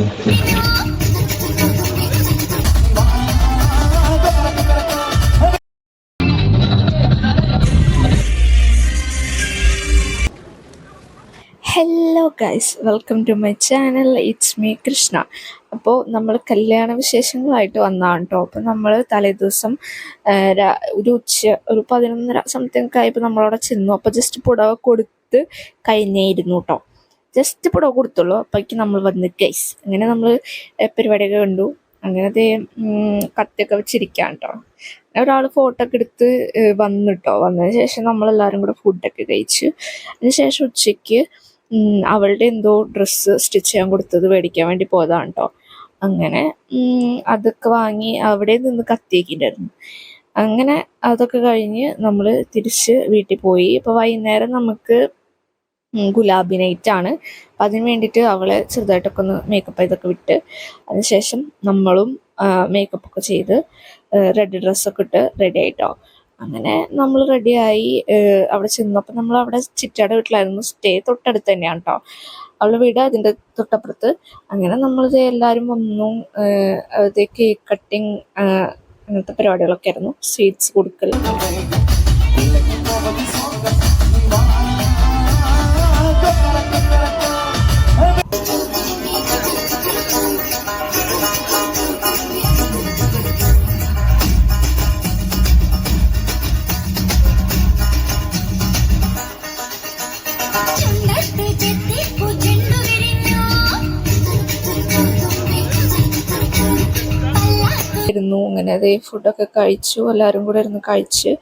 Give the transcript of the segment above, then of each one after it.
Hello guys welcome to my channel it's me Krishna അപ്പോൾ നമ്മൾ കല്യാണ വിശേഷങ്ങളായിട്ട് വന്നതാണ് കേട്ടോ അപ്പോൾ നമ്മൾ തലേദിവസം ഒരു ഉച്ച ഒരു പതിനൊന്നര സംതിങ് ആയപ്പോൾ നമ്മളവിടെ ചെന്നു. അപ്പോൾ ജസ്റ്റ് പുടവ കൊടുത്ത് കഴിഞ്ഞേയിരുന്നു കേട്ടോ ജസ്റ്റ് പുടവ കൊടുത്തുള്ളൂ. അപ്പോഴേക്ക് നമ്മൾ വന്ന് ഗൈസ് അങ്ങനെ നമ്മൾ പരിപാടിയൊക്കെ കണ്ടു. അങ്ങനെ അതേ കത്തൊക്കെ വെച്ചിരിക്കാം കേട്ടോ ഒരാൾ ഫോട്ടോ ഒക്കെ എടുത്ത് ഏ, വന്നു കേട്ടോ വന്നതിന് ശേഷം നമ്മളെല്ലാവരും കൂടെ ഫുഡൊക്കെ കഴിച്ചു. അതിന് ശേഷം ഉച്ചയ്ക്ക് അവളുടെ എന്തോ ഡ്രസ്സ് സ്റ്റിച്ച് ചെയ്യാൻ കൊടുത്തത് മേടിക്കാൻ വേണ്ടി പോയതാണ് കേട്ടോ അങ്ങനെ അതൊക്കെ വാങ്ങി അവിടെ നിന്ന് കത്തിയേക്കിണ്ടായിരുന്നു. അങ്ങനെ അതൊക്കെ കഴിഞ്ഞ് നമ്മൾ തിരിച്ച് വീട്ടിൽ പോയി. ഇപ്പോൾ വൈകുന്നേരം നമുക്ക് ഗുലാബി നൈറ്റ് ആണ് അപ്പം അതിന് വേണ്ടിയിട്ട് അവളെ ചെറുതായിട്ടൊക്കെ ഒന്ന് മേക്കപ്പ് ഇതൊക്കെ വിട്ട് അതിനുശേഷം നമ്മളും മേക്കപ്പ് ഒക്കെ ചെയ്ത് റെഡ് ഡ്രസ്സൊക്കെ ഇട്ട് റെഡി ആയിട്ടോ. അങ്ങനെ നമ്മൾ റെഡിയായി അവിടെ ചെന്നപ്പോൾ നമ്മൾ അവിടെ ചിറ്റയുടെ വീട്ടിലായിരുന്നു. സ്റ്റേ തൊട്ടടുത്ത് തന്നെയാണ് കേട്ടോ അവളുടെ വീട് അതിന്റെ തൊട്ടപ്പുറത്ത്. അങ്ങനെ നമ്മൾ എല്ലാവരും വന്നു. അത് കേക്ക് കട്ടിങ് അങ്ങനത്തെ പരിപാടികളൊക്കെ ആയിരുന്നു. സ്വീറ്റ്സ് കൊടുക്കൽ. ഇരുന്നു അങ്ങനെ അതേ ഫുഡൊക്കെ കഴിച്ചു. എല്ലാവരും കൂടെ ഇരുന്ന് കഴിച്ച്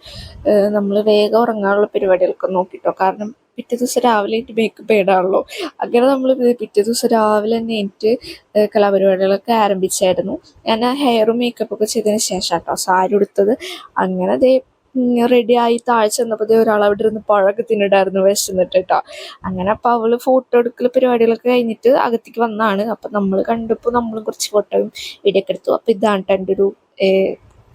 നമ്മൾ വേഗം ഉറങ്ങാനുള്ള പരിപാടികളൊക്കെ നോക്കിട്ടോ. കാരണം പിറ്റേ ദിവസം രാവിലെ എനിക്ക് മേക്കപ്പ് ഇടാണല്ലോ അങ്ങനെ നമ്മൾ പിറ്റേ ദിവസം രാവിലെ തന്നെ എനിക്ക് കലാപരിപാടികളൊക്കെ ആരംഭിച്ചായിരുന്നു. ഞാൻ ഹെയറും മേക്കപ്പൊക്കെ ചെയ്തതിന് ശേഷം കേട്ടോ സാരി ഉടുത്തത്. അങ്ങനെ അതേ റെഡിയായി താഴെ ചെന്നപ്പോൾ ഒരാൾ അവിടെ ഇരുന്ന് പഴമൊക്കെ തിന്നിട്ടായിരുന്നു വിശന്നിട്ട് കേട്ടോ അങ്ങനെ അപ്പോൾ അവൾ ഫോട്ടോ എടുക്കൽ പരിപാടികളൊക്കെ കഴിഞ്ഞിട്ട് അകത്തേക്ക് വന്നാണ്. അപ്പം നമ്മൾ കണ്ടപ്പോൾ നമ്മളും കുറച്ച് ഫോട്ടോയും വീഡിയോ ഒക്കെ എടുത്തു. അപ്പം ഇതാണ് എന്റെ ഒരു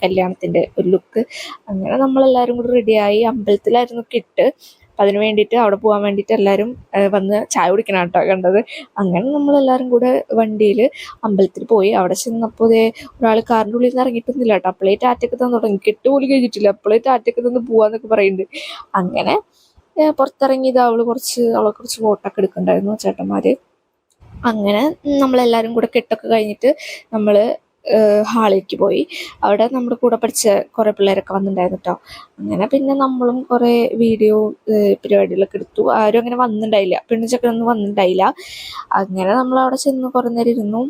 കല്യാണത്തിന്റെ ഒരു ലുക്ക് അങ്ങനെ നമ്മളെല്ലാവരും കൂടി റെഡിയായി അമ്പലത്തിലായിരുന്നു കിട്ട് അപ്പം അതിന് വേണ്ടിയിട്ട് അവിടെ പോകാൻ വേണ്ടിയിട്ട് എല്ലാവരും വന്ന് ചായ കുടിക്കണം കേട്ടോ കണ്ടത്. അങ്ങനെ നമ്മളെല്ലാവരും കൂടെ വണ്ടിയിൽ അമ്പലത്തിൽ പോയി അവിടെ ചെന്നപ്പോൾ ഇതേ ഒരാൾ കാറിന്റെ ഉള്ളിൽ നിന്ന് ഇറങ്ങിയിട്ടൊന്നുമില്ല കേട്ടോ. അപ്പളേ ടാറ്റൊക്കെ തന്നു തുടങ്ങി. കെട്ട് പോലും കഴിഞ്ഞിട്ടില്ല. അപ്പളേ ടാറ്റൊക്കെ തന്ന് പോവാന്നൊക്കെ പറയുന്നുണ്ട് അങ്ങനെ പുറത്തിറങ്ങിയത് അവൾ കുറച്ച് അവളെ കുറച്ച് ഫോട്ടോ ഒക്കെ എടുക്കണ്ടായിരുന്നു ചേട്ടന്മാര്. അങ്ങനെ നമ്മളെല്ലാരും കൂടെ കെട്ടൊക്കെ കഴിഞ്ഞിട്ട് നമ്മൾ ഹാളിലേക്ക് പോയി. അവിടെ നമ്മുടെ കൂടെ പഠിച്ച കുറേ പിള്ളേരൊക്കെ വന്നിട്ടുണ്ടായിരുന്നു കേട്ടോ അങ്ങനെ പിന്നെ നമ്മളും കുറേ വീഡിയോ പരിപാടികളൊക്കെ എടുത്തു. ആരും അങ്ങനെ വന്നിട്ടുണ്ടായില്ല. പെണ്ണു ചെക്കനൊന്നും വന്നിട്ടുണ്ടായില്ല. അങ്ങനെ നമ്മൾ അവിടെ ചെന്ന് കുറേ നേരം ഇരുന്നു.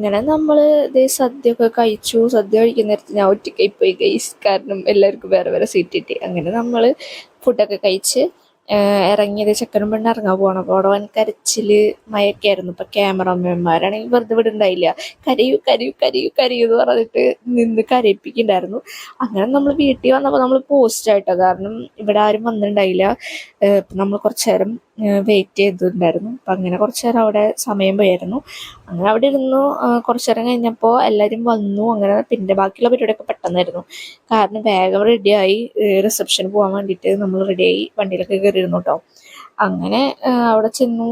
അങ്ങനെ നമ്മൾ ഇതേ സദ്യ ഒക്കെ കഴിച്ചു സദ്യ കഴിക്കുന്ന നേരത്ത് ഞാൻ ഒറ്റയ്ക്കായി പോയി. ഗൈസ് കാരണം എല്ലാവർക്കും വേറെ വേറെ സീറ്റ് കിട്ടി. അങ്ങനെ നമ്മൾ ഫുഡൊക്കെ കഴിച്ച് ഇറങ്ങിയത് ചെക്കനും പെണ്ണ് ഇറങ്ങാൻ പോകണം അപ്പോൾ അവിടെ വൻ കരച്ചിൽ മയൊക്കെ ആയിരുന്നു. ഇപ്പം ക്യാമറമാന്മാരാണെങ്കിൽ വെറുതെ വിടുണ്ടായില്ല. കരയൂ കരയൂ കരയൂ കരയൂ എന്ന് പറഞ്ഞിട്ട് നിന്ന് കരയിപ്പിക്കുന്നുണ്ടായിരുന്നു അങ്ങനെ നമ്മൾ വീട്ടിൽ വന്നപ്പോൾ നമ്മൾ പോസ്റ്റ് ആയിട്ടോ കാരണം ഇവിടെ ആരും വന്നിട്ടുണ്ടായില്ല. നമ്മൾ കുറച്ച് നേരം വെയിറ്റ് ചെയ്തിട്ടുണ്ടായിരുന്നു. അപ്പം അങ്ങനെ കുറച്ച് നേരം അവിടെ സമയം പോയായിരുന്നു. അങ്ങനെ അവിടെ ഇരുന്നു. കുറച്ച് നേരം കഴിഞ്ഞപ്പോൾ എല്ലാവരും വന്നു. അങ്ങനെ പിന്നെ ബാക്കിയുള്ള പരിപാടിയൊക്കെ പെട്ടെന്നായിരുന്നു. കാരണം വേഗം റെഡിയായി റിസപ്ഷന് പോകാൻ വേണ്ടിയിട്ട് നമ്മൾ റെഡിയായി വണ്ടിയിലൊക്കെ കയറിയിരുന്നു കേട്ടോ അങ്ങനെ അവിടെ ചെന്നു.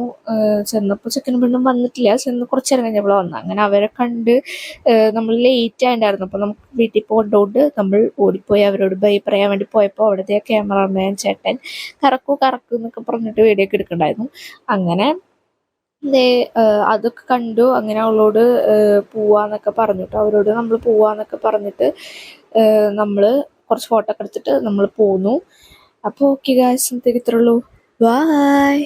ചെന്നപ്പോൾ ചെക്കനും പെണ്ണും വന്നിട്ടില്ല. ചെന്ന് കുറച്ച് നേരം കഴിഞ്ഞപ്പോൾ വന്നു. അങ്ങനെ അവരെ കണ്ട് നമ്മൾ ലേറ്റ് ആയിട്ടുണ്ടായിരുന്നു അപ്പോൾ നമുക്ക് വീട്ടിൽ പോകേണ്ടതുകൊണ്ട് നമ്മൾ ഓടിപ്പോയി. അവരോട് ബൈ പറയാൻ വേണ്ടി പോയപ്പോൾ അവിടുത്തെ ക്യാമറാമാൻ ചേട്ടൻ കറക്കൂ കറക്കൂ എന്നൊക്കെ പറഞ്ഞിട്ട് വീഡിയോ ഒക്കെ എടുക്കണ്ടായിരുന്നു. അങ്ങനെ അതൊക്കെ കണ്ടു. അങ്ങനെ അവളോട് പോവാന്നൊക്കെ പറഞ്ഞിട്ട് അവരോട് നമ്മൾ പോവാന്നൊക്കെ പറഞ്ഞിട്ട് നമ്മൾ കുറച്ച് ഫോട്ടോ ഒക്കെ എടുത്തിട്ട് നമ്മൾ പോന്നു. അപ്പോൾ ഓക്കെ ഗായ്സ് എന്തൊക്കെ ഇത്രയുള്ളൂ ബൈ